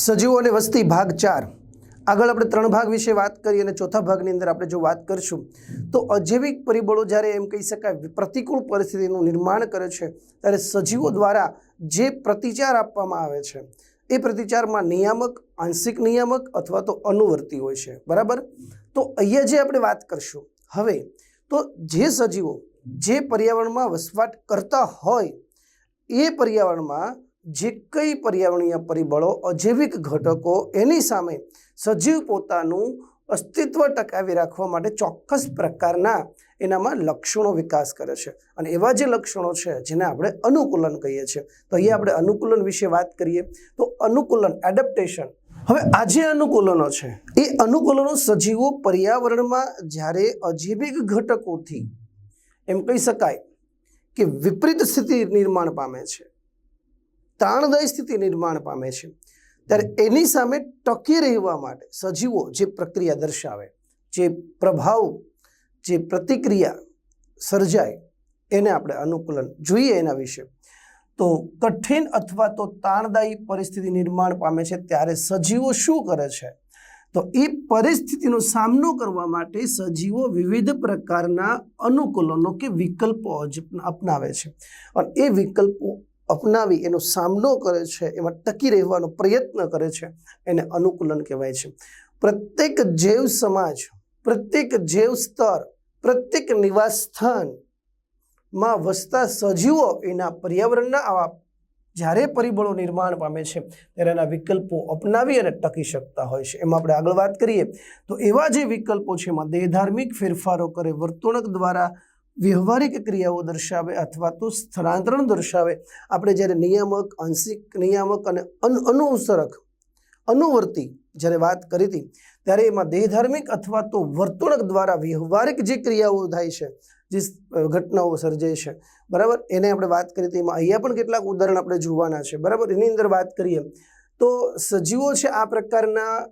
સજીવો અને વસ્તી ભાગ ચાર. આગળ આપણે ત્રણ ભાગ વિશે વાત કરી અને ચોથા ભાગની અંદર આપણે જો વાત કરીશું, તો અજૈવિક પરિબળો જ્યારે એમ કહી શકાય પ્રતિકૂળ પરિસ્થિતિનું નિર્માણ કરે છે, ત્યારે સજીવો દ્વારા જે પ્રતિચાર આપવામાં આવે છે, એ પ્રતિચારમાં નિયામક, આંશિક નિયામક અથવા તો અનુવર્તી હોય છે. બરાબર? તો અહીંયા જે આપણે વાત કરશું, હવે તો જે સજીવો જે પર્યાવરણમાં વસવાટ કરતા હોય, એ પર્યાવરણમાં જે કંઈ પર્યાવરણીય પરિબળો, અજૈવિક ઘટકો એની સામે સજીવ પોતાનું અસ્તિત્વ ટકાવી રાખવા માટે ચોક્કસ પ્રકારના એનામાં લક્ષણો વિકાસ કરે છે. અને એવા જે લક્ષણો છે, જેને આપણે અનુકૂલન કહીએ છીએ. તો અહીંયા આપણે અનુકૂલન વિશે વાત કરીએ. તો અનુકૂલન એડપ્ટેશન હવે આ જે અનુકૂલનો છે, એ અનુકૂલનો સજીવો પર્યાવરણમાં જ્યારે અજૈવિક ઘટકોથી, એમ કહી શકાય કે વિપરીત સ્થિતિ નિર્માણ પામે છે. તાણદાયી સ્થિતિ નિર્માણ પામે છે. ત્યારે એની સામે ટકી રહેવા માટે સજીવો જે પ્રક્રિયા દર્શાવે જે પ્રભાવ જે પ્રતિક્રિયા સર્જાય એને આપણે અનુકૂલન જોઈએ એના વિશે. તો કઠિન અથવા તો તાણદાયી પરિસ્થિતિ નિર્માણ પામે છે ત્યારે સજીવો શું કરે છે? તો એ પરિસ્થિતિનો સામનો કરવા માટે સજીવો વિવિધ પ્રકારના અનુકૂલનો કે વિકલ્પો અપનાવે છે. અને એ વિકલ્પો અપનાવી, એનો સામનો કરે છે, એમાં ટકી રહેવાનો પ્રયત્ન કરે છે, એને અનુકૂલન કહેવાય છે. પ્રત્યેક જૈવ સમાજ, પ્રત્યેક જૈવ સ્તર, પ્રત્યેક નિવાસ સ્થાનમાં વસતા સજીવો એના પર્યાવરણના આવા જ્યારે પરિબળો નિર્માણ પામે છે, ત્યારે એના વિકલ્પો અપનાવી અને ટકી શકતા હોય છે. એમાં આપણે આગળ વાત કરીએ, તો એવા જે વિકલ્પો છે, એમાં દેહધાર્મિક ફેરફારો કરે, વર્તણૂક દ્વારા વ્યવહારિક ક્રિયાઓ દર્શાવે અથવા તો સ્થળાંતરણ દર્શાવે. આપણે જ્યારે નિયામક, આંશિક નિયામક અને અન- અનુસરક, અનુવર્તી જ્યારે વાત કરી હતી, ત્યારે એમાં દેહધાર્મિક અથવા તો વર્તણૂક દ્વારા વ્યવહારિક જે ક્રિયાઓ થાય છે, જે ઘટનાઓ સર્જાય છે, બરાબર? એને આપણે વાત કરી હતી, એમાં અહીંયા પણ કેટલાક ઉદાહરણ આપણે જોવાના છે, બરાબર? એની અંદર વાત કરીએ, તો સજીવો છે આ પ્રકારના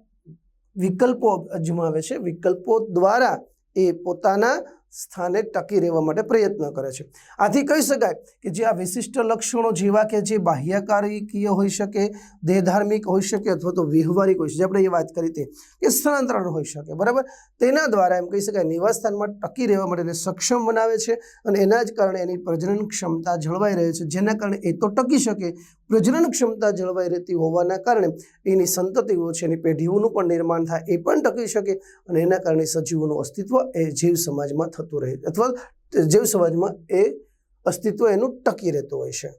વિકલ્પો અજમાવે છે. વિકલ્પો દ્વારા એ પોતાના સ્થાને ટકી રહેવા માટે પ્રયત્ન કરે છે. આથી કહી શકાય કે જે આ વિશિષ્ટ લક્ષણો જેવા કે જે બાહ્યકારીકીય હોઈ શકે, દેહધાર્મિક હોઈ શકે અથવા તો વ્યવહારિક હોઈ શકે આપણે એ વાત કરી હતી કે સ્થળાંતરણ હોઈ શકે, બરાબર? તેના દ્વારા એમ કહી શકાય નિવાસસ્થાનમાં ટકી રહેવા માટે સક્ષમ બનાવે છે અને એના જ કારણે એની પ્રજનન ક્ષમતા જળવાઈ રહે છે, જેના કારણે એ તો ટકી શકે પ્રજનન ક્ષમતા જળવાઈ રહેતી હોવાના કારણે એની સંતતિઓ છે, એની પેઢીઓનું પણ નિર્માણ થાય એ પણ ટકી શકે અને એના કારણે સજીવોનું અસ્તિત્વ એ જીવ સમાજમાં થતું રહે, અથવા જીવ સમાજમાં એ અસ્તિત્વ એનું ટકી રહેતું હોય છે.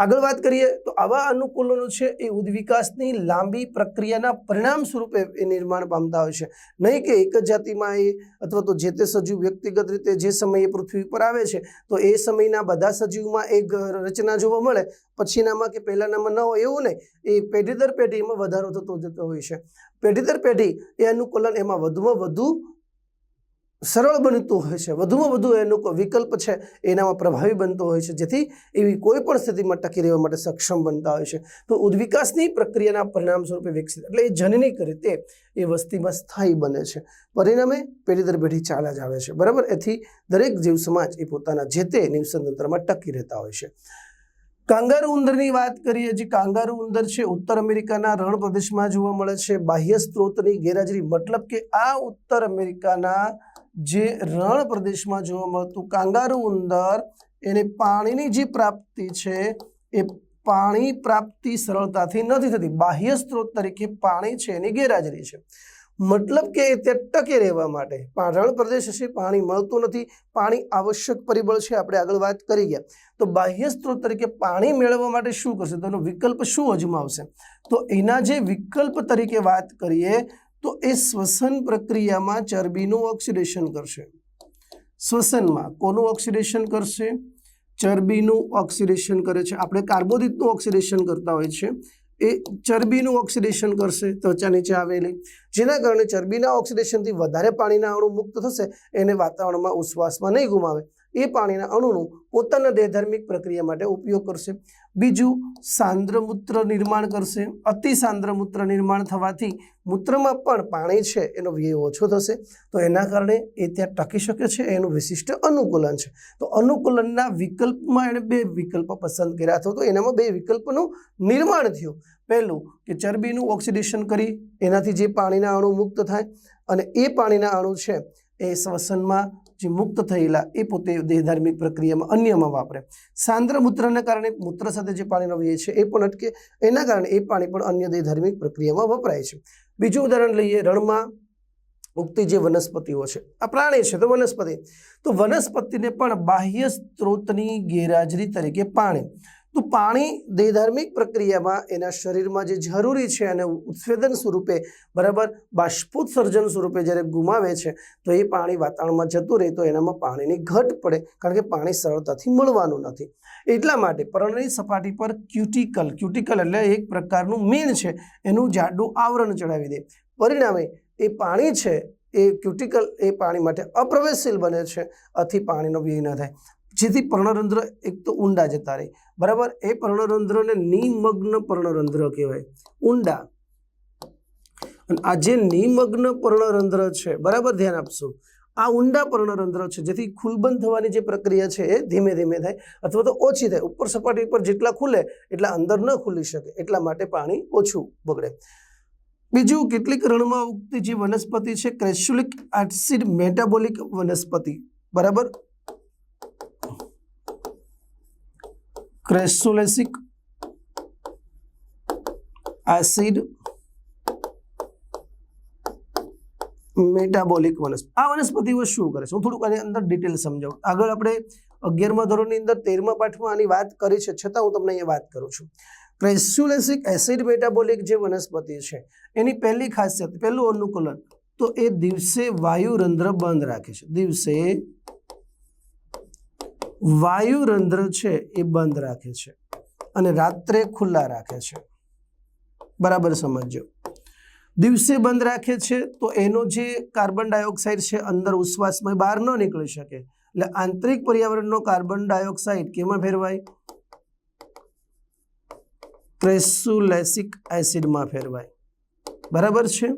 આગળ વાત કરીએ તો આવા અનુકૂલનો છે એ ઉદ્વિકાસની લાંબી પ્રક્રિયાના પરિણામ સ્વરૂપે એ નિર્માણ પામતા હોય છે. નહીં કે એક જ જાતિમાં એ અથવા તો જે તે સજીવ વ્યક્તિગત રીતે જે સમયે પૃથ્વી પર આવે છે, તો એ સમયના બધા સજીવમાં એક રચના જોવા મળે. પછીનામાં કે પહેલાનામાં ન હોય એવું નહીં, એ પેઢી દર પેઢી વધારો થતો જતો હોય છે. પેઢી દર પેઢી એ અનુકૂલન એમાં વધુમાં વધુ સરળ બનતું હોય છે. વધુમાં વધુ એનો વિકલ્પ છે, એનામાં પ્રભાવી બનતો હોય છે. જેથી એવી કોઈ પણ સ્થિતિમાં ટકી રહેવા માટે સક્ષમ બનતા હોય છે. તો ઉદ્વિકાસની પ્રક્રિયાના પરિણામ સ્વરૂપે વિકસિત, એટલે એ જનનિક રીતે એ વસ્તીમાં સ્થાયી બને છે. પરિણામે પેઢી દર પેઢી ચાલ્યા જ આવે છે. બરાબર? એથી દરેક જીવ સમાજ એ પોતાના જે તે નિવસનતંત્રમાં ટકી રહેતા હોય છે. કાંગારુ ઉંદરની વાત કરીએ જે કાંગારુ ઉંદર છે, ઉત્તર અમેરિકાના રણ પ્રદેશમાં જોવા મળે છે. બાહ્ય સ્ત્રોતની ગેરહાજરી મતલબ કે આ ઉત્તર અમેરિકાના જે રણ પ્રદેશમાં જોવા મળતું કાંગારૂ ઉંદર, એને પાણીની જે પ્રાપ્તિ છે, એ પાણી પ્રાપ્તિ સરળતાથી નથી થતી. બાહ્ય સ્ત્રોત તરીકે પાણી છે એની ગેરહાજરી છે. મતલબ કે એ તે ટકે રહેવા માટે. રણ પ્રદેશ છે પાણી મળતું નથી. પાણી આવશ્યક પરિબળ છે, આપણે આગળ વાત કરી ગયા. તો બાહ્ય સ્ત્રોત તરીકે પાણી મેળવવા માટે શું કરશે? તો એનો વિકલ્પ શું અજમાવશે? તો એના જે વિકલ્પ તરીકે વાત કરીએ તો એ શ્વસન પ્રક્રિયામાં ચરબીનું ઓક્સિડેશન કરશે. શ્વસનમાં કોનું ઓક્સિડેશન કરશે? ચરબીનું ઓક્સિડેશન કરે છે. આપણે કાર્બોદિતનું ઓક્સિડેશન કરતા હોય છે. એ ચરબીનું ઓક્સિડેશન કરશે, ત્વચા નીચે આવેલી. જેના કારણે ચરબીના ઓક્સિડેશનથી વધારે પાણીના અણુ મુક્ત થશે. એને વાતાવરણમાં ઉશ્વાસમાં નહીં ગુમાવે. એ પાણીના અણુનું પોતાના દેહધાર્મિક પ્રક્રિયા માટે ઉપયોગ કરશે. બીજું સાંદ્ર મૂત્ર નિર્માણ કરશે. અતિ સાંદ્રમૂત્ર નિર્માણ થવાથી મૂત્રમાં પણ પાણી છે, એનો વ્યય ઓછો થશે. તો એના કારણે એ ત્યાં ટકી શકે છે, એનું વિશિષ્ટ અનુકૂલન છે. તો અનુકૂલનના વિકલ્પમાં એણે બે વિકલ્પ પસંદ કર્યા અથવા તો એનામાં બે વિકલ્પનું નિર્માણ થયું. પહેલું કે ચરબીનું ઓક્સિડેશન કરી, એનાથી જે પાણીના અણુ મુક્ત થાય અને એ પાણીના અણુ છે એ શ્વસનમાં જે મુક્ત થયેલા એ પોતે દેહધાર્મિક પ્રક્રિયામાં અન્યમાં વાપરે. સાંદ્ર મૂત્રને કારણે મૂત્ર સાથે જે પાણીનો વ્યય છે એ પણ અટકે, એના કારણે એ પાણી પણ અન્ય દેહધાર્મિક પ્રક્રિયામાં વપરાય છે. બીજું ઉદાહરણ લઈએ, રણમાં ઉગતી જે વનસ્પતિઓ છે, આ પ્રાણી છે તો વનસ્પતિ. તો વનસ્પતિને પણ બાહ્ય સ્ત્રોતની ગેરહાજરી તરીકે પાણી. તો પાણી દેહધાર્મિક પ્રક્રિયામાં એના શરીરમાં જે જરૂરી છે અને ઉત્સેદન સ્વરૂપે, બરાબર બાષ્પોત્સર્જન સ્વરૂપે જ્યારે ગુમાવે છે, તો એ પાણી વાતાવરણમાં જતું રહે તો એનામાં પાણીની ઘટ પડે, કારણ કે પાણી સરળતાથી મળવાનું નથી. એટલા માટે પરણની સપાટી પર ક્યુટિકલ ક્યુટિકલ એટલે એક પ્રકારનું મીણ છે, એનું જાડું આવરણ ચડાવી દે. પરિણામે એ પાણી છે, એ ક્યુટિકલ, એ પાણી માટે અપ્રવેશશીલ બને છે, આથી પાણીનો વ્યય ન થાય. જેથી પર્ણરંધ્ર એક તો ઊંડા જતા રહે. બરાબર? એ પર્ણરંધ્રને નિમગ્ન પર્ણરંધ્ર કહેવાય. ઊંડા. અને આ જે નિમગ્ન પર્ણરંધ્ર છે, બરાબર? ધ્યાન આપશો. આ ઊંડા પર્ણરંધ્ર છે, જેથી ખુલબંધ થવાની જે પ્રક્રિયા છે એ ધીમે ધીમે થાય અથવા તો ઓછી થાય. ઉપર સપાટી પર જેટલા ખુલે એટલા અંદર ન ખુલી શકે. એટલા માટે પાણી ઓછું બગડે. બીજું, કેટલીક રણમાં ઉગતી જે વનસ્પતિ છે, ક્રેસ્યુલિક એસિડ મેટાબોલિક વનસ્પતિ. બરાબર? ક્રેસ્યુલેસિક એસિડ મેટાબોલિક વનસ્પતિ. આ વનસ્પતિઓ શું કરે છે? હું થોડુંક આની અંદર ડિટેલ સમજાવું. આગળ આપણે અગિયારમા ધોરણની અંદર તેરમા પાઠમાં આની વાત કરી છે. છતાં હું તમને અહીંયા વાત કરું છું. ક્રેસ્યુલેસિક એસિડ મેટાબોલિક જે વનસ્પતિ છે, એની પહેલી ખાસિયત, પહેલું અનુકૂલન, તો એ દિવસે વાયુરંધ્ર બંધ રાખે છે. દિવસે વાયુરંધ્ર છે એ બંધ રાખે છે અને રાત્રે ખુલ્લા રાખે છે. બરાબર સમજજો દિવસે બંધ રાખે છે તો એનો જે કાર્બન ડાયોક્સાઇડ છે અંદર ઉશ્વાસમાં બહાર ન નીકળી શકે. એટલે આંતરિક પર્યાવરણનો કાર્બન ડાયોક્સાઇડ કેમાં ફેરવાય? ક્રેસ્યુલેસિક એસિડમાં ફેરવાય. બરાબર છે?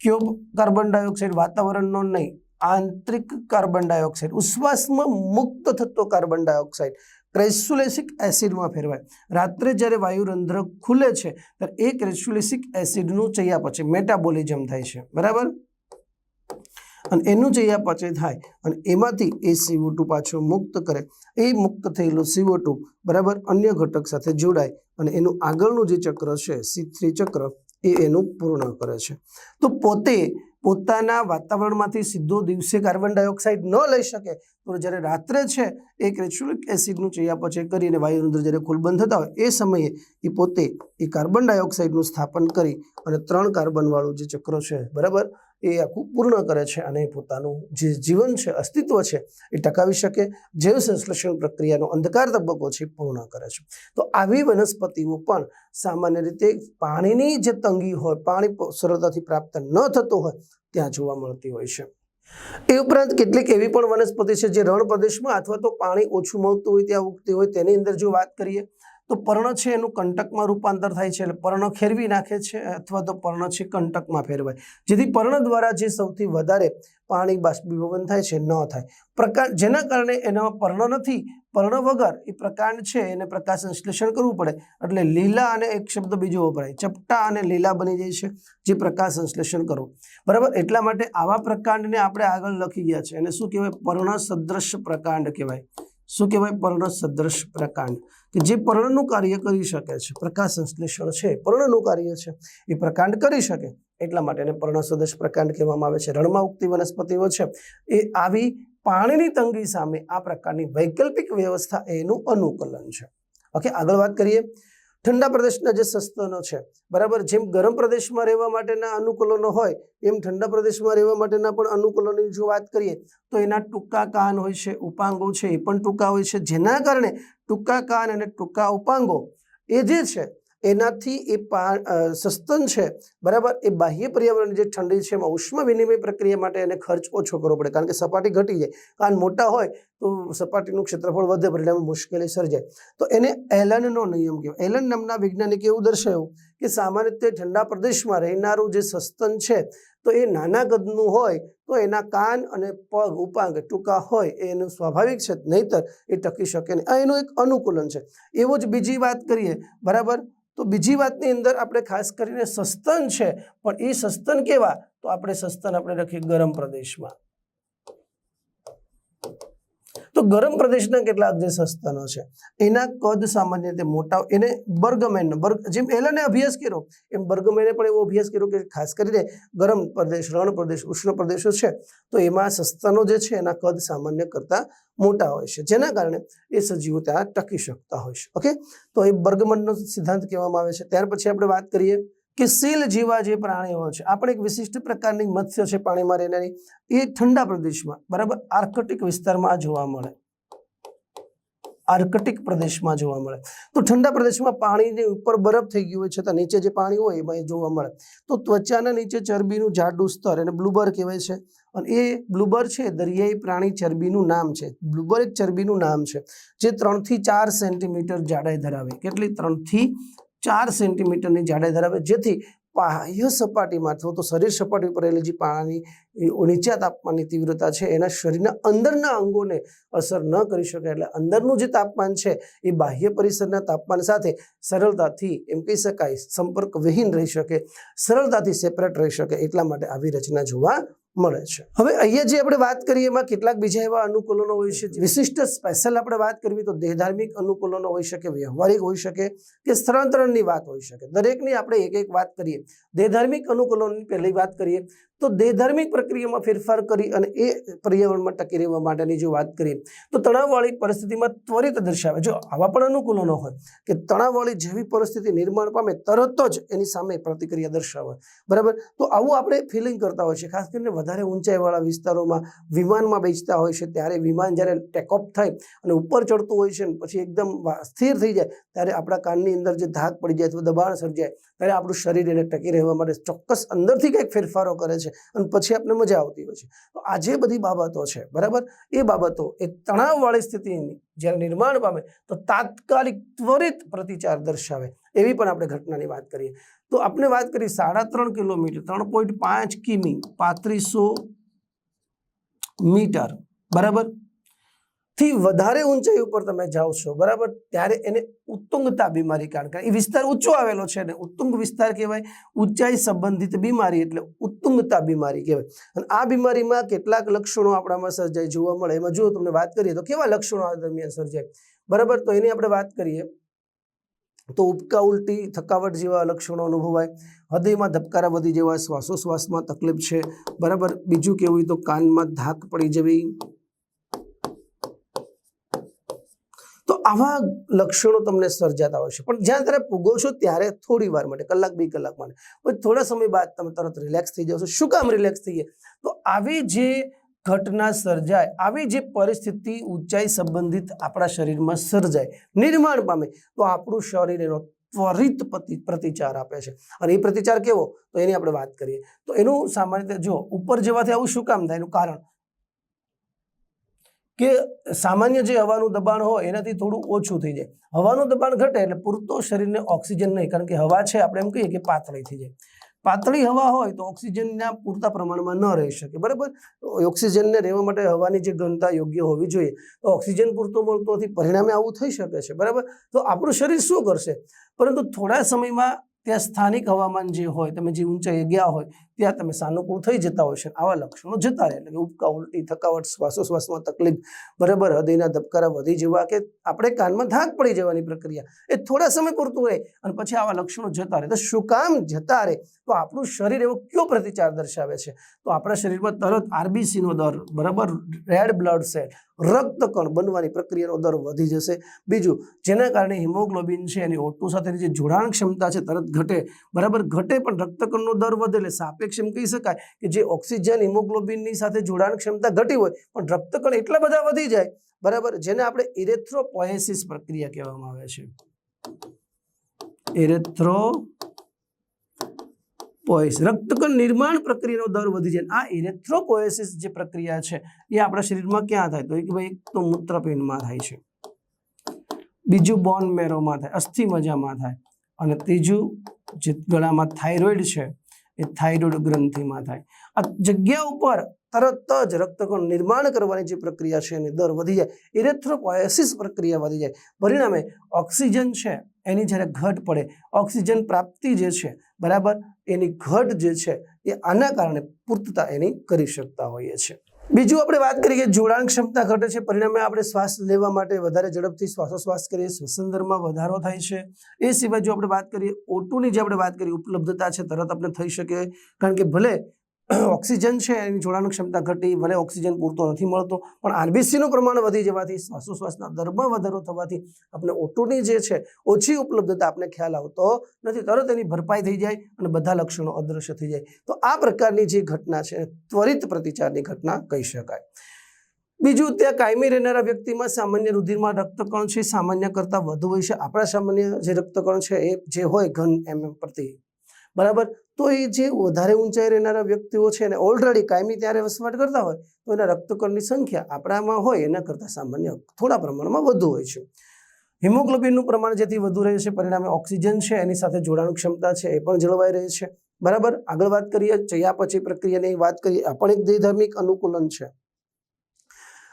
કયો કાર્બન ડાયોક્સાઇડ વાતાવરણનો નહીં. આંતરિક કાર્બન ડાયોક્સાઇડ, ઉશ્વાસમાં મુક્ત થતો કાર્બન ડાયોક્સાઇડ. ક્રેસ્યુલેસિક એસિડમાં ફેરવાય. રાત્રે જ્યારે વાયુરંધ્ર ખુલે છે, ત્યારે એ ક્રેસ્યુલેસિક એસિડનું ચયાપચય મેટાબોલિઝમ થાય છે. બરાબર? અને એનું ચયાપચય થાય અને એમાંથી એ સીઓ ટુ પાછો મુક્ત કરે. એ મુક્ત થયેલું સીઓ ટુ બરાબર, અન્ય ઘટક સાથે જોડાય અને એનું આગળનું જે ચક્ર છે સી થ્રી ચક્ર, એ એનું પૂર્ણ કરે છે. તો પોતે પોતાના વાતાવરણમાંથી સીધો દિવસે કાર્બન ડાયોક્સાઇડ ન લઈ શકે, તો જ્યારે રાત્રે છે એ ક્રેચ્યુલિક એસિડનું ચયાપચય કરીને અંદર જ્યારે ખુલબંધ થતા હોય, એ સમયે એ પોતે એ કાર્બન ડાયોક્સાઇડનું સ્થાપન કરી અને ત્રણ કાર્બનવાળું જે ચક્ર છે, બરાબર? એ આખું પૂર્ણ કરે છે અને પોતાનું જે જીવન છે, અસ્તિત્વ છે, એ ટકાવી શકે. જૈવ સંશ્લેષણ પ્રક્રિયાનો અંધકાર તબક્કો છે પૂર્ણ કરે છે. તો આવી વનસ્પતિઓ પણ સામાન્ય રીતે પાણીની જે તંગી હોય, પાણી સરળતાથી પ્રાપ્ત ન થતું હોય, ત્યાં જોવા મળતી હોય છે. એ ઉપરાંત કેટલીક એવી પણ વનસ્પતિ છે, જે રણ પ્રદેશમાં અથવા તો પાણી ઓછું મળતું હોય, ત્યાં ઉગતી હોય, તેની અંદર જો વાત કરીએ તો પર્ણ છે એનું કંટકમાં રૂપાંતર થાય છે એટલે પર્ણ ખેરવી નાખે છે અથવા તો પર્ણ છે કંટકમાં ફેરવાય. જેથી પર્ણ દ્વારા જે સૌથી વધારે પાણી બાષ્પીભવન થાય છે, ન થાય. પ્રકાંડ જેના કારણે એનામાં પર્ણ નથી, પર્ણ વગર એ પ્રકાંડ છે, એને પ્રકાશ સંશ્લેષણ કરવું પડે. એટલે લીલા અને એક શબ્દ બીજો વપરાય. ચપટા અને લીલા બની જાય છે, જે પ્રકાશ સંશ્લેષણ કરવું. બરાબર? એટલા માટે આવા પ્રકાંડને આપણે આગળ લખી ગયા છે. અને શું કહેવાય? પર્ણ સદ્રશ પ્રકાંડ કહેવાય. શું કહેવાય? પર્ણ સદ્રશ પ્રકાંડ. કે જે પર્ણનું કાર્ય કરી શકે છે, પ્રકાશ સંશ્લેષણ છે પર્ણનું કાર્ય છે, એ પ્રકાંડ કરી શકે. એટલા માટે એને પર્ણ સદૃશ પ્રકાંડ કહેવામાં આવે છે. રણમાં ઉગતી વનસ્પતિઓ છે, એ આવી પાણીની તંગી સામે આ પ્રકારની વૈકલ્પિક વ્યવસ્થા એનું અનુકૂલન છે. ઓકે, આગળ વાત કરીએ. ઠંડા પ્રદેશના જે સસ્તનો છે, બરાબર? જેમ ગરમ પ્રદેશમાં રહેવા માટેના અનુકૂલનો હોય, એમ ઠંડા પ્રદેશમાં રહેવા માટેના પણ અનુકૂલોની જો વાત કરીએ, તો એના ટૂંકા કાન હોય છે, ઉપાંગો છે, એ પણ ટૂંકા હોય છે. જેના કારણે ટૂંકા કાન અને ટૂંકા ઉપાંગો, એ જે છે એનાથી એ પા સસ્તન છે, બરાબર? એ બાહ્ય પર્યાવરણ જે ઠંડી છે એમાં ઉષ્મા વિનિમય પ્રક્રિયા માટે એને ખર્ચ ઓછો કરવો પડે, કારણ કે સપાટી ઘટી જાય. કાન મોટા હોય તો સપાટીનું ક્ષેત્રફળ વધે, પરિણામે મુશ્કેલી સર્જાય. તો એને એલનનો નિયમ કહેવાય. એલન નામના વૈજ્ઞાનિકે એવું દર્શાવ્યું કે સામાન્ય રીતે ઠંડા પ્રદેશમાં રહેનારું જે સસ્તન છે, તો એ નાના કદનું હોય, તો એના કાન અને પગ ઉપાંગ ટૂંકા હોય એનું સ્વાભાવિક છે, નહીતર એ ટકી શકે નહીં. આ એનું એક અનુકૂલન છે. એવું જ બીજી વાત કરીએ, બરાબર? તો બીજી વાતની અંદર આપણે ખાસ કરીને સસ્તન છે, પણ એ સસ્તન કેવા? તો આપણે સસ્તન આપણે રાખીએ ગરમ પ્રદેશમાં. તો ગરમ પ્રદેશના કેટલાક જે સસ્તનો છે? એના કદ સામાન્ય રીતે મોટા એને બર્ગમેન, બર્ગ, જેમ એલને અભ્યાસ કર્યો, એમ બર્ગમેને પણ એવો અભ્યાસ કર્યો કે ખાસ કરીને ગરમ પ્રદેશ, રણ પ્રદેશ, ઉષ્ણ પ્રદેશો છે, તો એમાં સસ્તનો જે છે એના કદ સામાન્ય કરતાં મોટા હોય છે, જેના કારણે એ સજીવો ત્યાં ટકી શકતા હોય છે, ઓકે? તો એ બર્ગમનનો સિદ્ધાંત કહેવામાં આવે છે. ત્યાર પછી આપણે વાત કરીએ કે સીલ જેવા જે પ્રાણીઓ છે, આપણે એક વિશિષ્ટ પ્રકારની મત્સ્ય છે પાણીમાં રહેનારી, એ ઠંડા પ્રદેશમાં, બરાબર, આર્કટિક વિસ્તારમાં જોવા મળે. આર્કટિક પ્રદેશમાં જોવા મળે. તો ઠંડા પ્રદેશમાં પાણીની ઉપર બરફ થઈ ગયું હોય છતાં નીચે જે પાણી હોય એમાં જોવા મળે. તો ત્વચાના નીચે ચરબીનું જાડું સ્તર, એને બ્લુબર કહેવાય છે. અને એ બ્લુબર છે, દરિયાઈ પ્રાણી ચરબીનું નામ છે. બ્લુબર એક ચરબીનું નામ છે, જે ત્રણથી ચાર સેન્ટીમીટર જાડાઈ ધરાવે. કેટલી? ત્રણથી ચાર સેન્ટીમીટરની જાડાઈ ધરાવે, જેથી બાહ્ય સપાટીમાં અથવા તો શરીર સપાટી ઉપર રહેલી જે પાણાની નીચા તાપમાનની તીવ્રતા છે, એના શરીરના અંદરના અંગોને અસર ન કરી શકે એટલે અંદરનું જે તાપમાન છે, એ બાહ્ય પરિસરના તાપમાન સાથે સરળતાથી, એમ કહી શકાય સંપર્ક વિહીન રહી શકે, સરળતાથી સેપરેટ રહી શકે, એટલા માટે આવી રચના જોવા મળે છે. હવે અહીંયા જે આપણે વાત કરીએ, એમાં કેટલાક બીજા એવા અનુકૂલનો હોય છે. વિશિષ્ટ સ્પેશિયલ આપણે વાત કરવી તો દેહધાર્મિક અનુકૂલનો હોઈ શકે, વ્યવહારિક હોઈ શકે કે સ્થળાંતરણની વાત હોઈ શકે. દરેકની આપણે એક એક વાત કરીએ. દેહધાર્મિક અનુકૂલનની પહેલી વાત કરીએ, તો દેહધાર્મિક પ્રક્રિયામાં ફેરફાર કરી અને એ પર્યાવરણમાં ટકી રહેવા માટેની જો વાત કરીએ, તો તણાવવાળી પરિસ્થિતિમાં ત્વરિત દર્શાવે. જો આવા પણ અનુકૂલનો હોય કે તણાવવાળી જેવી પરિસ્થિતિ નિર્માણ પામે, તરત જ એની સામે પ્રતિક્રિયા દર્શાવે. બરાબર? તો આવું આપણે ફિલિંગ કરતા હોય છે ખાસ કરીને વધારે ઊંચાઈવાળા વિસ્તારોમાં વિમાનમાં બેસતા હોય છે, ત્યારે વિમાન જ્યારે ટેકઓફ થાય અને ઉપર ચડતું હોય છે ને પછી એકદમ સ્થિર થઈ જાય, ત્યારે આપણા કાનની અંદર જે ધાક પડી જાય અથવા દબાણ સર્જાય, ત્યારે આપણું શરીર એને ટકી રહેવા માટે ચોક્કસ અંદરથી કંઈક ફેરફારો કરે છે અને પછી આપણે મજા આવતી હોય છે. તો આ જે બધી બાબતો છે, બરાબર? એ બાબતો એ તણાવવાળી સ્થિતિની જ્યારે નિર્માણ પામે તો તાત્કાલિક ત્વરિત પ્રતિચાર દર્શાવે. એવી પણ આપણે ઘટનાની વાત કરીએ. તો આપણે વાત કરી સાડા ત્રણ કિલોમીટર, ત્રણ પોઈન્ટ પાંચ કિમી, પાંત્રીસો મીટર, બરાબર? થી વધારે ઊંચાઈ ઉપર તમે જાઓ છો, બરાબર? ત્યારે એને ઉત્તુંગતા બીમારી કારણ કે એ વિસ્તાર ઊંચો આવેલો છે ને, ઉત્તુંગ વિસ્તાર કહેવાય, ઊંચાઈ સંબંધિત બીમારી એટલે ઉત્તુંગતા બીમારી કહેવાય. અને આ બીમારીમાં કેટલાક લક્ષણો આપણામાં સર્જાય, જોવા મળે. એમાં જો તમને વાત કરીએ તો કેવા લક્ષણો આ દરમિયાન સર્જાય? બરાબર? તો એની આપણે વાત કરીએ. તો ઉબકા, ઉલટી, થકાવટ જેવા લક્ષણો અનુભવાય. હૃદયમાં ધબકારા વધી જેવા, શ્વાસોશ્વાસમાં તકલીફ છે. બરાબર? બીજું કેવું તો કાનમાં ધાક પડી જવી તો આવા લક્ષણો તમને સર્જાતા હોય છે. પણ જ્યાં તમે પૂગો છો ત્યારે થોડી વાર માટે, કલાક, બે કલાક માટે. પછી થોડા સમય બાદ તમે તરત રિલેક્સ થઈ જાવ છો. શું કામ રિલેક્સ થઈએ? તો આવી જે ઘટના સર્જાય, આવી જે પરિસ્થિતિ ઊંચાઈ સંબંધિત આપણા શરીરમાં સર્જાય, નિર્માણ પામે, તો આપણું શરીર એનો ત્વરિત પ્રતિ, પ્રતિચાર આપે છે. અને એ પ્રતિચાર કેવો? તો એની આપણે વાત કરીએ. તો એનું સામાન્ય રીતે જો, ઉપર જવાથી આવું શું કામ થાય? એનું કારણ કે સામાન્ય જે હવાનું દબાણ હોય, એનાથી થોડું ઓછું થઈ જાય. હવાનું દબાણ ઘટે એટલે પૂરતો શરીરને ઓક્સિજન નહીં, કારણ કે હવા છે, આપણે એમ કહીએ કે પાતળી થઈ જાય. પાતળી હવા હોય તો ઓક્સિજનના પૂરતા પ્રમાણમાં ન રહી શકે, બરાબર? ઓક્સિજનને રહેવા માટે હવાની જે ઘનતા યોગ્ય હોવી જોઈએ. તો ઓક્સિજન પૂરતો મળતો નથી, પરિણામે આવું થઈ શકે છે, બરાબર? તો આપણું શરીર શું કરશે? પરંતુ થોડા સમયમાં ત્યાં સ્થાનિક હવામાન જે હોય, તમે જે ઊંચાઈએ ગયા હોય ત્યાં તમે સાનુકૂળ થઈ જતા હોય છે આવા લક્ષણો જતા રહે. એટલે કે ઉબકા, ઉલટી, થકાવટ, શ્વાસોશ્વાસમાં તકલીફ, બરાબર, હૃદયના ધબકારા વધી જવા કે આપણે કાનમાં ધાક પડી જવાની પ્રક્રિયા, એ થોડા સમય પૂરતું રહે અને પછી આવા લક્ષણો જતા રહે. તો શું કામ જતા રહે? તો આપણું શરીર એવો કયો પ્રતિચાર દર્શાવે છે? તો આપણા શરીરમાં તરત આરબીસીનો દર, બરાબર, રેડ બ્લડ સેલ, રક્તકણ બનવાની પ્રક્રિયાનો દર વધી જશે. બીજું, જેના કારણે હિમોગ્લોબિન છે એની ઓટુ સાથેની જે જોડાણ ક્ષમતા છે, તરત ઘટે, બરાબર, ઘટે પણ રક્તકણનો દર વધે એટલે સાપેક્ષ કહી શકાય કે જે ઓક્સિજન, હિમોગ્લોબિનની સાથે જોડાણ ક્ષમતા ઘટી હોય, પણ રક્તકણ એટલા બધા વધી જાય, બરાબર, જેને આપણે ઇરેથ્રોપોએસિસ પ્રક્રિયા કહેવામાં આવે છે. ઇરેથ્રો પોએસ રક્તકણ નિર્માણ પ્રક્રિયાનો દર વધી જાય, આ ઇરેથ્રોપોએસિસ જે પ્રક્રિયા છે, એ આપણા શરીરમાં ક્યાં થાય? તો કે ભાઈ તો મૂત્રપિંડમાં થાય છે. બીજું બોન મેરોમાં થાય, અસ્થિ મજામાં થાય, અને ત્રીજું જે ગળામાં થાઇરોઇડ છે એ થાઇરોઇડ ગ્રંથિમાં થાય. આ જગ્યા ઉપર તરત જ રક્તકણ નિર્માણ કરવાની જે પ્રક્રિયા છે એની દર વધી જાય. ઇરેથ્રોપોએસિસ પ્રક્રિયા વધી જાય. પરિણામે ઓક્સિજન છે એની જ્યારે ઘટ પડે, ઓક્સિજન પ્રાપ્તિ જે છે, બરાબર? એની ઘટ જે છે એ આના કારણે પૂર્તતા એની કરી શકતા હોઈએ છીએ. બીજું આપણે વાત કરીએ કે જોડાણ ક્ષમતા ઘટે છે. પરિણામે આપણે શ્વાસ લેવા માટે વધારે ઝડપથી શ્વાસોશ્વાસ કરીએ. શ્વસન દરમાં વધારો થાય છે. એ સિવાય જો આપણે વાત કરીએ ઓટુની જે આપણે વાત કરીએ, ઉપલબ્ધતા છે, તરત આપણે થઈ શકે. કારણ કે ભલે ઓક્સિજન છે, એની જોડાણ ક્ષમતા ઘટી, ભલે ઓક્સિજન પૂરતો નથી મળતો, પણ આરબીસીનું પ્રમાણ વધી જવાથી, શ્વાસોશ્વાસના દરમાં વધારો થવાથી આપણે ઓટોની જે છે, ઓછી ઉપલબ્ધતા આપણે ખ્યાલ આવતો નથી. તરત એની ભરપાઈ થઈ જાય અને બધા લક્ષણો અદૃશ્ય થઈ જાય. તો આ પ્રકારની જે ઘટના છે, ત્વરિત પ્રતિચારની ઘટના કહી શકાય. બીજું, ત્યાં કાયમી રહેનારા વ્યક્તિમાં સામાન્ય રુધિરમાં રક્તકણ છે. સામાન્ય કરતાં વધુ હોય છે. આપણા સામાન્ય જે રક્તકણ છે, એ જે હોય ઘન એમ પ્રતિ બરાબર? તો એ જે વધારે ઊંચાઈ રહેનારા વ્યક્તિઓ છે અને ઓલરેડી કાયમી ત્યારે વસવાટ કરતા હોય, તો એના રક્તકણની સંખ્યા આપણામાં હોય, એના કરતાં સામાન્ય થોડા પ્રમાણમાં વધુ હોય છે. હિમોગ્લોબિનનું પ્રમાણ જેથી વધુ રહે છે, પરિણામે ઓક્સિજન છે, એની સાથે જોડાણ ક્ષમતા છે, એ પણ જળવાઈ રહે છે. બરાબર? આગળ વાત કરીએ, ચયાપચય પ્રક્રિયાની વાત કરીએ, આ પણ એક દેહધાર્મિક અનુકૂલન છે.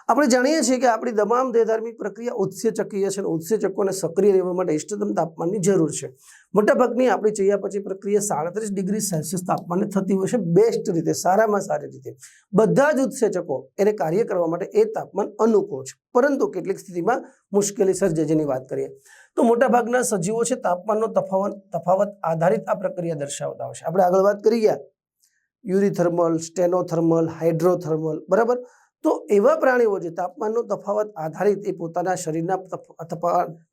આપણે જાણીએ છીએ કે આપણી તમામ દેહધાર્મિક પ્રક્રિયા ઉત્સેચકીય છે અને ઉત્સેચકોને સક્રિય રહેવા માટે ઇષ્ટતમ તાપમાનની જરૂર છે. મોટાભાગની આપણી ચયાપચય પ્રક્રિયા સાડત્રીસ ડિગ્રી સેલ્સિયસ તાપમાને થતી હોય છે. બેસ્ટ રીતે, સારામાં સારી રીતે. બધા જ ઉત્સેચકો એને કાર્ય કરવા માટે એ તાપમાન અનુકૂળ છે. પરંતુ કેટલીક સ્થિતિમાં મુશ્કેલી સર્જે જેની વાત કરીએ. તો મોટાભાગના સજીવો છે તાપમાનનો તફાવત તફાવત આધારિત આ પ્રક્રિયા દર્શાવતા હોય છે. આપણે આગળ વાત કરી ગયા. યુરિથર્મલ, સ્ટેનોથર્મલ, હાઇડ્રોથર્મલ, બરાબર? તો એવા પ્રાણીઓ જે તાપમાનનો તફાવત આધારિત એ પોતાના શરીરના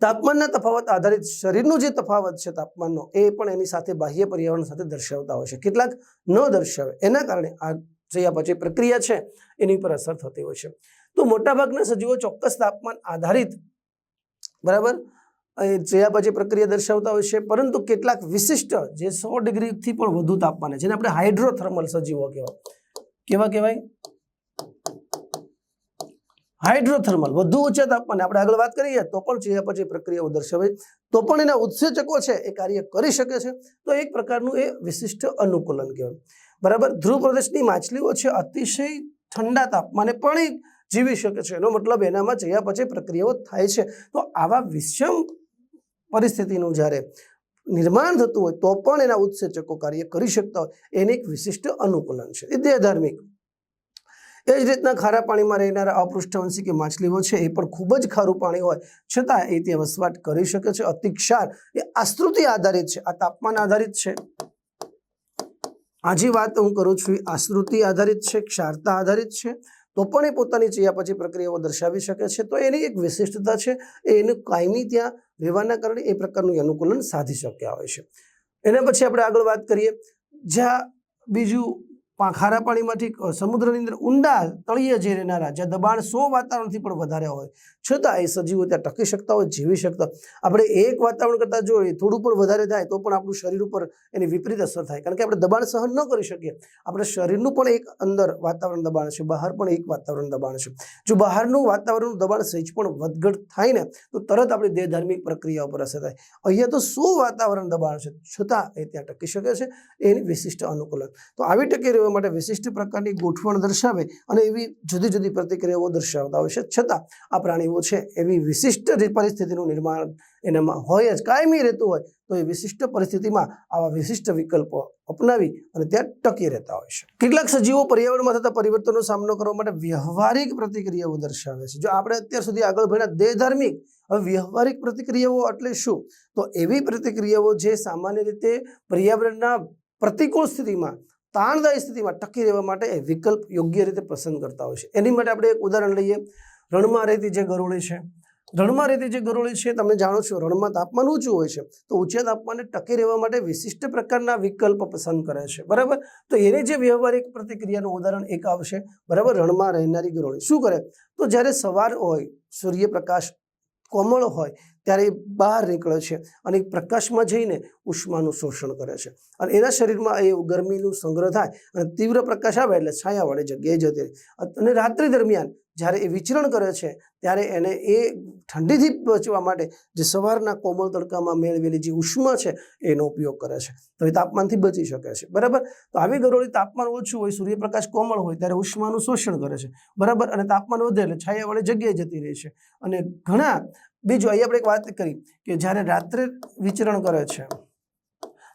તાપમાનના તફાવત આધારિત શરીરનો જે તફાવત છે તાપમાનનો, એ પણ એની સાથે બાહ્ય પર્યાવરણ સાથે દર્શાવતા હોય છે. કેટલાક ન દર્શાવે. એના કારણે આ ચયાપચય પ્રક્રિયા છે, એની પર અસર થતી હોય છે. તો મોટાભાગના સજીવો ચોક્કસ તાપમાન આધારિત, બરાબર, એ ચયાપચય પ્રક્રિયા દર્શાવતા હોય છે, પરંતુ કેટલાક વિશિષ્ટ, જે સો ડિગ્રીથી પણ વધુ તાપમાને જેને આપણે હાઇડ્રોથર્મલ સજીવો કહેવાય. કેવા કહેવાય? હાઇડ્રોથર્મલ, વધુ ઊંચા તાપમાને. આપણે આગળ વાત કરીએ, તો પણ ચયાપચય પ્રક્રિયાઓ દર્શાવે તો પણ એના ઉત્સેચકો છે, એ કાર્ય કરી શકે છે. તો એક પ્રકારનું એ વિશિષ્ટ અનુકૂલન કહેવાય. બરાબર? ધ્રુવ પ્રદેશની માછલીઓ છે, અતિશય ઠંડા તાપમાને પણ જીવી શકે છે. એનો મતલબ એનામાં ચયાપચય પ્રક્રિયાઓ થાય છે. તો આવા વિષમ પરિસ્થિતિનું જ્યારે નિર્માણ થતું હોય, તો પણ એના ઉત્સેચકો કાર્ય કરી શકતા હોય. એને એક વિશિષ્ટ અનુકૂલન છે. એ દેહધાર્મિક એ જ રીતના ખારા પાણીમાં રહેનારા અપૃષ્ઠવંશી કે માછલીઓ છે, એ પણ ખૂબ જ ખારું પાણી હોય. છતાં એ ત્યાં વસવાટ કરી શકે છે. અતિ ક્ષાર એ આશ્રુતિ આધારિત છે. આ તાપમાન આધારિત છે. આજી વાત હું કરું છું, એ આધારિત છે, ક્ષારતા આધારિત છે. તો પણ એ પોતાની ચયાપચી પ્રક્રિયાઓ દર્શાવી શકે છે. તો એની એક વિશિષ્ટતા છે, એ એનું કાયમી ત્યાં રહેવાના કારણે એ પ્રકારનું અનુકૂલન સાધી શક્યા હોય છે. એના પછી આપણે આગળ વાત કરીએ. જ્યાં બીજું ખારા પાણીમાંથી સમુદ્રની અંદર ઊંડા તળિયે જઈ રહેનારા જ્યાં દબાણ સો વાતાવરણથી પણ વધારે હોય. છતાં એ સજીવો ત્યાં ટકી શકતા હોય, જીવી શકતા. આપણે એક વાતાવરણ કરતાં જો થોડું પણ વધારે થાય, તો પણ આપણું શરીર ઉપર એની વિપરીત અસર થાય. કારણ કે આપણે દબાણ સહન ન કરી શકીએ. આપણે શરીરનું પણ એક અંદર વાતાવરણ દબાણ છે, બહાર પણ એક વાતાવરણ દબાણ છે. જો બહારનું વાતાવરણનું દબાણ સહેજ પણ વધઘટ થાય ને, તો તરત આપણી દેહ ધાર્મિક પ્રક્રિયા ઉપર અસર થાય. અહીંયા તો શું વાતાવરણ દબાણ છે, છતાં એ ત્યાં ટકી શકે છે, એની વિશિષ્ટ અનુકૂલન. તો આવી ટકી રહેવા માટે વિશિષ્ટ પ્રકારની ગોઠવણ દર્શાવે અને એવી જુદી જુદી પ્રતિક્રિયાઓ દર્શાવતા હોય છે. છતાં આ પ્રાણીઓ છે, એવી વિશિષ્ટ પરિસ્થિતિનું નિર્માણ એનામાં હોય જ, કાયમી રહેતું હોય, તો એ વિશિષ્ટ પરિસ્થિતિમાં આવા વિશિષ્ટ વિકલ્પો અપનાવી અને ત્યાં ટકી રહેતા હોય છે. કેટલાક સજીવો પર્યાવરણમાં થતા પરિવર્તનનો સામનો કરવા માટે વ્યવહારિક પ્રતિક્રિયાઓ દર્શાવે છે. જો આપણે અત્યાર સુધી આગળ ભણ્યા દેહધાર્મિક, હવે વ્યવહારિક પ્રતિક્રિયાઓ એટલે શું? તો એવી પ્રતિક્રિયાઓ જે સામાન્ય રીતે પર્યાવરણના પ્રતિકૂળ સ્થિતિમાં તાણદાયી સ્થિતિમાં ટકી રહેવા માટે વિકલ્પ યોગ્ય રીતે પસંદ કરતા હોય છે. એની માટે આપણે એક ઉદાહરણ લઈએ. રણમાં રહેતી જે ગરોળી છે, રણમાં રહેતી જે ગરોળી છે, તમે જાણો છો રણમાં તાપમાન ઊંચું હોય છે, તો ઊંચા તાપમાને ટકી રહેવા માટે વિશિષ્ટ પ્રકારના વિકલ્પ પસંદ કરે છે. બરાબર? તો એની જે વ્યવહારિક પ્રતિક્રિયાનું ઉદાહરણ એક આવશે. બરાબર? રણમાં રહેનારી ગરોળી. શું કરે? તો જ્યારે સવાર હોય, સૂર્યપ્રકાશ કોમળ હોય ત્યારે એ બહાર નીકળે છે અને પ્રકાશમાં જઈને ઉષ્માનું શોષણ કરે છે. અને એના શરીરમાં એ ગરમીનું સંગ્રહ થાય અને તીવ્ર પ્રકાશ આવે એટલે છાયાવાળી જગ્યાએ જતી અને રાત્રિ દરમિયાન જ્યારે એ વિચરણ કરે છે, ત્યારે એને એ ઠંડીથી બચવા માટે જે સવારના કોમળ તડકામાં મેળવેલી જે ઉષ્મા છે, એનો ઉપયોગ કરે છે. તો એ તાપમાનથી બચી શકે છે. બરાબર? તો આવી ગરોળી તાપમાન ઓછું હોય, સૂર્યપ્રકાશ કોમળ હોય, ત્યારે ઉષ્માનું શોષણ કરે છે. બરાબર? અને તાપમાન વધે એટલે છાયાવાળી જગ્યાએ જતી રહે છે. અને ઘણા, બીજું અહીં આપણે એક વાત કરી કે જ્યારે રાત્રે વિચરણ કરે છે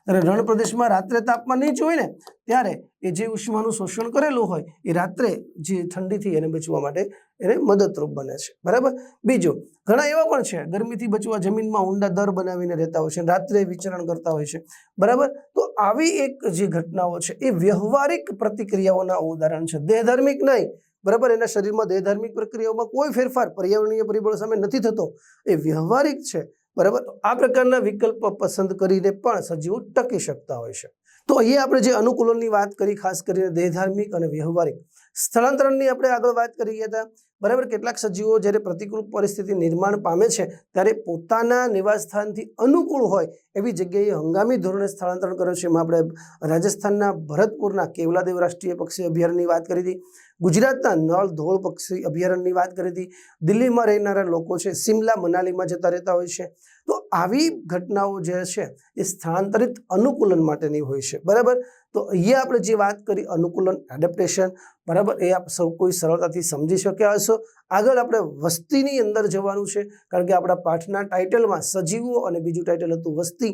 ત્યારે રણ પ્રદેશમાં રાત્રે તાપમાન નીચું હોય ને, ત્યારે એ જે ઉષ્માનું શોષણ કરેલું હોય, એ રાત્રે જે ઠંડીથી એને બચવા માટે એને મદદરૂપ બને છે. બરાબર? બીજું, ઘણા એવા પણ છે, ગરમીથી બચવા જમીનમાં ઊંડા દર બનાવીને રહેતા હોય છે અને રાત્રે વિચરણ કરતા હોય છે. બરાબર? તો આવી એક જે ઘટનાઓ છે, એ વ્યવહારિક પ્રતિક્રિયાઓના ઉદાહરણ છે. દેહધાર્મિક નહીં. બરાબર? એના શરીરમાં દેહધાર્મિક પ્રક્રિયાઓમાં કોઈ ફેરફાર પર્યાવરણીય પરિબળો સામે નથી થતો. એ વ્યવહારિક છે. બરાબર? તો આ પ્રકારના વિકલ્પ પસંદ કરીને પણ સજીવો ટકી શકતા હોય છે. તો અહીંયા આપણે જે અનુકૂલનની વાત કરી, ખાસ કરીને દેહધાર્મિક અને વ્યવહારિક સ્થળાંતરણની આપણે આગળ વાત કરી હતા. બરાબર? કેટલાક સજીવો જ્યારે પ્રતિકૂળ પરિસ્થિતિ નિર્માણ પામે છે, ત્યારે પોતાના નિવાસસ્થાનથી અનુકૂળ હોય એવી જગ્યાએ હંગામી ધોરણે સ્થળાંતરણ કરે છે. એમાં આપણે રાજસ્થાનના ભરતપુરના કેવલાદેવ રાષ્ટ્રીય પક્ષી અભયારણ્યની વાત કરી હતી. ગુજરાતના નળ ધોળ પક્ષી અભયારણ્યની વાત કરી હતી. દિલ્હીમાં રહેનારા લોકો છે, સિમલા, મનાલીમાં જતા રહેતા હોય છે. તો આવી ઘટનાઓ જે છે, એ સ્થળાંતરિત અનુકૂલન માટેની હોય છે. બરાબર? તો અહીંયા આપણે જે વાત કરી, અનુકૂલન એડેપ્ટેશન બરાબર? એ આપ સૌ કોઈ સરળતાથી સમજી શક્યા હશો. આગળ આપણે વસ્તીની અંદર જવાનું છે, કારણ કે આપણા પાઠના ટાઇટલમાં સજીવો અને બીજું ટાઇટલ હતું વસ્તી.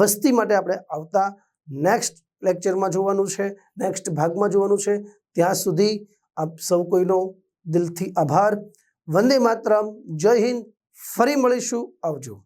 વસ્તી માટે આપણે આવતા નેક્સ્ટ લેક્ચરમાં જોવાનું છે નેક્સ્ટ ભાગમાં જોવાનું છે. ત્યાં સુધી આપ સૌ કોઈનો દિલથી આભાર. વંદે માતરમ. જય હિન્દ. ફરી મળીશું. આવજો.